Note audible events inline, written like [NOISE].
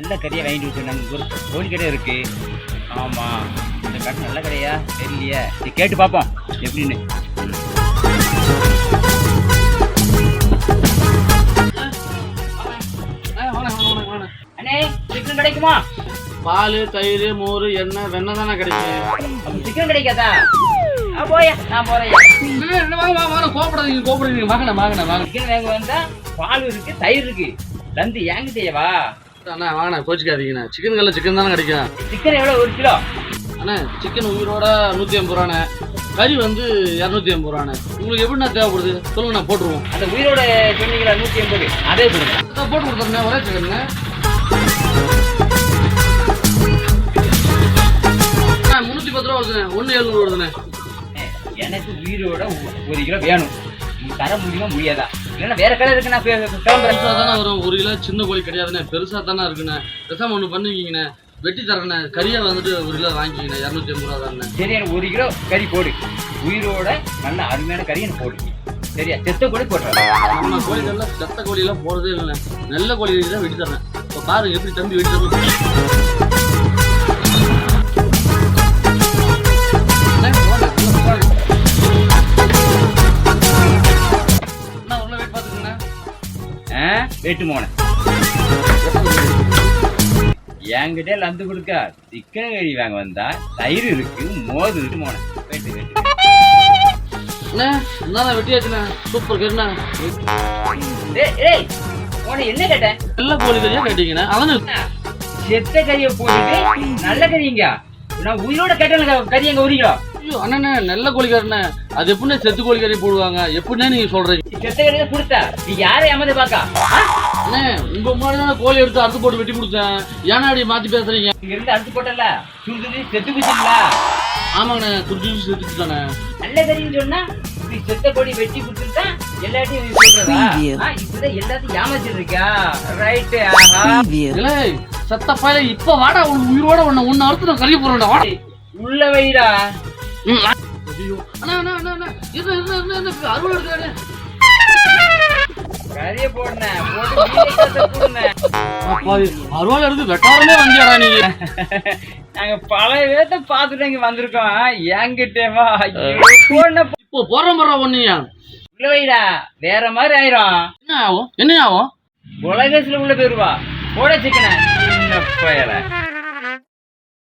நல்ல கறியை வாங்கிட்டு வச்சு நம்ம ஒரு கோழி கடை இருக்கு. ஆமா. இந்த கடை நல்ல கடையா? தெரியலையே. நீ கேட்டு பார்ப்போம் எப்படின்னு. அண்ணே சிக்கன் கிடைக்குமா? பால் தயிர் மோர் எண்ணெய் வெண்ணெய் தானே கிடைக்கும் அப்ப சிக்கன் கிடைக்காதா? போயா நான் போறேன். வாங்க வாங்க கோபப்படாதீங்க வாங்கண்ணா வாங்கண்ணா வாங்க சிக்கன் வேக வந்தா பால் இருக்கு தயிர் இருக்கு. லந்து ஏங்கிட்டேவா அண்ணா வாங்கண்ணா கோச்சிக்காதீங்கண்ணா. சிக்கன் கல்ல சிக்கன் தானே கிடைக்கும். சிக்கன் எவ்வளவு? ஒரு கிலோ அண்ணா சிக்கன் உயிரோட நூற்றி ஐம்பது ரூபாண்ணே. கறி வந்து இரநூத்தி ஐம்பது ரூபாண்ணே. உங்களுக்கு எப்படிண்ணா தேவைப்படுது? சொல்லுங்கண்ணா போட்டுருவோம். அந்த உயிரோட சொன்னீங்களா நூத்தி எண்பது அதே கொடுங்க அதான் போட்டு கொடுத்துருண்ணே ஒரே சிக்கனுங்க முந்நூற்றி பத்து ரூபா வருதுண்ணே. ஒன்று எழுநூறு வருதுண்ணே. எனக்கு உயிரோட ஒரு கிலோ வேணும். தர முடியுமா முடியாதா? இல்லைன்னா வேற கடை இருக்கு நான் கிளம்புறேன் பெருசாக தானே வரும் ஒரு கிலோ சின்ன கோழி கிடையாதுண்ணே. பெருசாக தானே இருக்குண்ணே. பேசாம ஒன்று பண்ணுவீங்கண்ணே. வெட்டி தரேண்ணே. கறியாக வந்துட்டு ஒரு கிலோ வாங்கிக்கிண்ணே. இரநூத்தி ஐம்பது ரூபா தானே. சரி எனக்கு ஒரு கிலோ கறி போடு. உயிரோட நல்ல அருமையான கறி எனக்கு போடு. சரியா? செத்த கூட போட்டுறேன் நம்ம கோழிகள்லாம் செத்த கோழியெல்லாம் போகிறதே இல்லைண்ணே. நல்ல கோழி தான் வெட்டி தரேன். இப்போ பாருங்க எப்படி தம்பி வெட்டி தரணும் ஆ வெட்டு மோன என்கிட்ட லந்து கொடுக்க சிக்கன் கறி வாங்க வந்தா தயிர் இருக்கு மோது இருக்கு மோன வெட்டு வெட்டு அண்ணே, இந்தாண்ணே வெட்டியாச்சுண்ணே சூப்பர் உன என்ன கேட்டேன் நல்ல கோழி கறியாக கேட்டீங்கண்ணே செத்த கறியை போட்டுட்டு நல்ல கறிங்க நான் உயிரோட கேட்டேன் கறி எங்க உரிக்கிறோம் ஐயோ அண்ணனே நல்ல கோழிக்காரண்ணே அது எப்படிண்ணே செத்து கோழிக்கறி போடுவாங்க? எப்படிண்ணே நீங்க சொல்றீங்க? செத்த கறியை கொடுத்தா நீ யாரை ஏமாந்து பாக்கா? அண்ணே உங்க முன்னாடி தான் கோழி எடுத்து அறுத்து போட்டு வெட்டி கொடுத்தேன். ஏன்னா அப்படி மாத்தி பேசுறீங்க? இங்க இருந்து அறுத்து போட்டல சுடுது செத்து போச்சுங்களா? ஆமாங்கண்ணே துடிச்சு செத்துட்டானே நல்ல கறின்னு சொன்னா இப்படி செத்த கொடி வெட்டி கொடுத்துட்டா எல்லாத்தையும் நீ சொல்றதா ஆ, இப்படிதான் எல்லாத்தையும் ஏமாத்திட்டு இருக்கா ரைட்டு ஆஹா இல்லை சத்த பாயில இப்ப வாடா உனக்கு உயிரோட உன்னை உன்னை அறுத்து நான் கறிய போறேன்டா உள்ள வைடா. அறுவாள் எடுத்து வெட்டாரமே வந்தியாடா நீங்க [LAUGHS] நாங்க பல பேர்த்த பாத்துட்டு இங்க வந்திருக்கோம். என்கிட்ட வா. ஐயோ, போன இப்போ போற போற ஒண்ணியா உள்ள வைடா வேற மாதிரி ஆயிரும். என்ன ஆகும்? என்ன ஆகும்? உலகத்துல உள்ள போயிருவா போட சிக்கன. பயல.